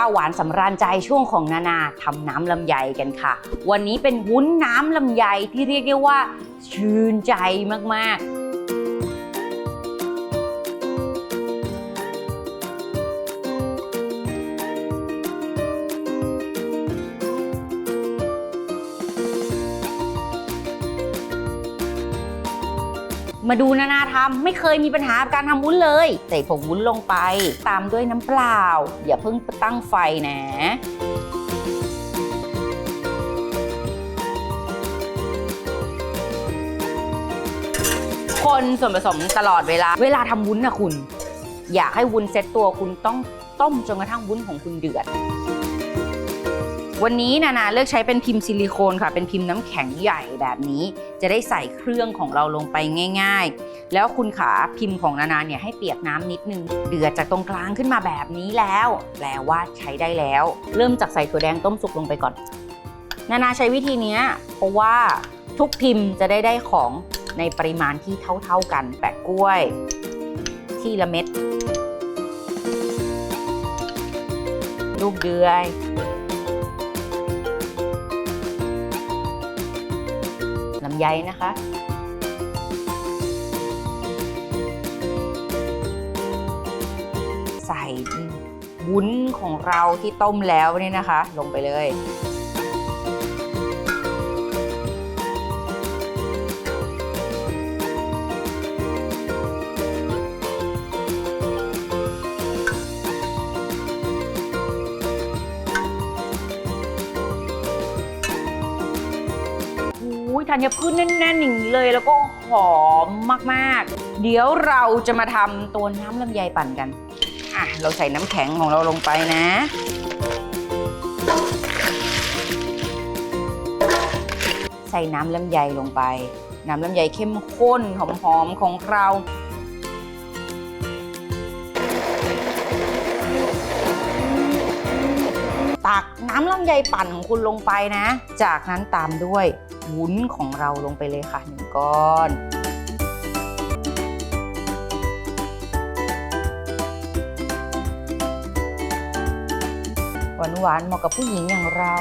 ข้าวหวานสำราญใจช่วงของนานาทำน้ำลำไยกันค่ะ วันนี้เป็นวุ้นน้ำลำไยที่เรียกได้ว่าชื่นใจมากๆ มาดูนานาทำไม่เคยมีปัญหาการทำวุ้นเลย ใส่ผงวุ้นลงไป ตามด้วยน้ำเปล่า อย่าเพิ่งตั้งไฟนะคนส่วนผสมตลอดเวลา เวลาทำวุ้นนะคุณ อยากให้วุ้นเซ็ตตัวคุณต้องต้มจนกระทั่งวุ้นของคุณเดือด วันนี้นานาเลือกใช้เป็นพิมพ์ซิลิโคนค่ะ เป็นพิมพ์น้ำแข็งใหญ่แบบนี้ จะได้ใส่เครื่องของเราลงไปง่าย ๆ แล้วคุณขาพิมพ์ของนานาเนี่ยให้เปียกน้ำนิดนึง เดือดจากตรงกลางขึ้นมาแบบนี้แล้ว แปลว่าใช้ได้แล้ว เริ่มจากใส่ถั่วแดงต้มสุกลงไปก่อน นานาใช้วิธีนี้เพราะว่าทุกพิมพ์จะได้ได้ของในปริมาณที่เท่า ๆกัน แปะกล้วย ที่ละเม็ดลูกเดือย ใยนะคะใส่วุ้นของเราที่ต้มแล้วเนี่ยนะคะ ลงไปเลย ธัญพืชแน่นๆอย่างนี้เลย แล้วก็หอมมากๆ เดี๋ยวเราจะมาทำตัวน้ำลำไยปั่นกัน อะ เราใส่น้ำแข็งของเราลงไปนะ ใส่น้ำลำไยลงไป น้ำลำไยเข้มข้นหอมๆของเรา ตักน้ำลำไยปั่นของคุณลงไปนะ จากนั้นตามด้วยวุ้นของเราลงไปเลยค่ะหนึ่งก้อนหวานๆเหมาะกับผู้หญิงอย่างเรา